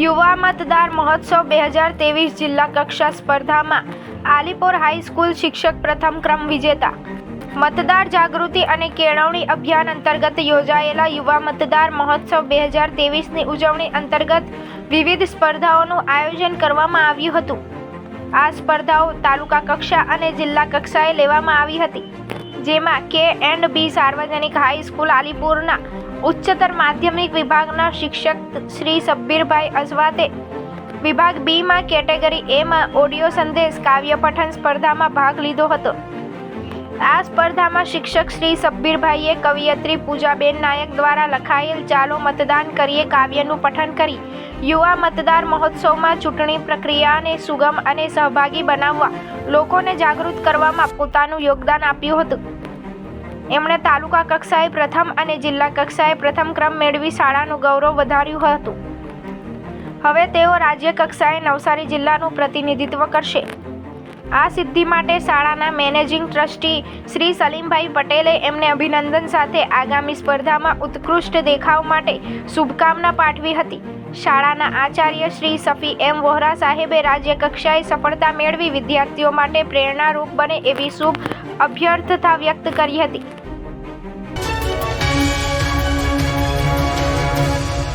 યુવા મતદાર મહોત્સવ બે હજાર ત્રેવીસ જિલ્લા કક્ષા સ્પર્ધામાં આલીપોર હાઈસ્કૂલ શિક્ષક પ્રથમ ક્રમ વિજેતા. મતદાર જાગૃતિ અને કેળવણી અભિયાન અંતર્ગત યોજાયેલા યુવા મતદાર મહોત્સવ બે હજાર ત્રેવીસની ઉજવણી અંતર્ગત વિવિધ સ્પર્ધાઓનું આયોજન કરવામાં આવ્યું હતું. આ સ્પર્ધાઓ તાલુકા કક્ષા અને જિલ્લા કક્ષાએ લેવામાં આવી હતી. જેમાં કે એન્ડ બી સાર્વજનિક હાઈસ્કૂલ આલીપુરના ઉચ્ચતર માધ્યમિક વિભાગના શિક્ષક શ્રી સબ્બીરભાઈ અઝવાતે. વિભાગ બીમાં કેટેગરી એમાં ઓડિયો સંદેશ, કાવ્ય પઠન સ્પર્ધામાં ભાગ લીધો હતો. આ સ્પર્ધામાં શિક્ષક શ્રી સબ્બીરભાઈએ કવિયત્રી પૂજાબેન નાયક દ્વારા લખાયેલ ચાલો મતદાન કરીએ, કાવ્યનું પઠન કરી યુવા મતદાર મહોત્સવમાં ચૂંટણી પ્રક્રિયાને સુગમ અને સહભાગી બનાવવા લોકોને જાગૃત કરવામાં પોતાનું યોગદાન આપ્યું હતું. એમણે તાલુકા કક્ષાએ પ્રથમ અને જિલ્લા કક્ષાએ પ્રથમ ક્રમ મેળવી શાળાનું ગૌરવ વધાર્યું હતું. હવે તેઓ રાજ્ય કક્ષાએ નવસારી જિલ્લાનું પ્રતિનિધિત્વ કરશે. આ સિદ્ધિ માટે શાળાના મેનેજિંગ ટ્રસ્ટી શ્રી સલીમભાઈ પટેલે એમને અભિનંદન સાથે આગામી સ્પર્ધામાં ઉત્કૃષ્ટ દેખાવ માટે શુભકામના પાઠવી હતી. શાળાના આચાર્ય શ્રી સફી એમ વોહરા સાહેબે રાજ્યકક્ષાએ સફળતા મેળવી વિદ્યાર્થીઓ માટે પ્રેરણારૂપ બને એવી શુભ અભ્યર્થતા વ્યક્ત કરી હતી.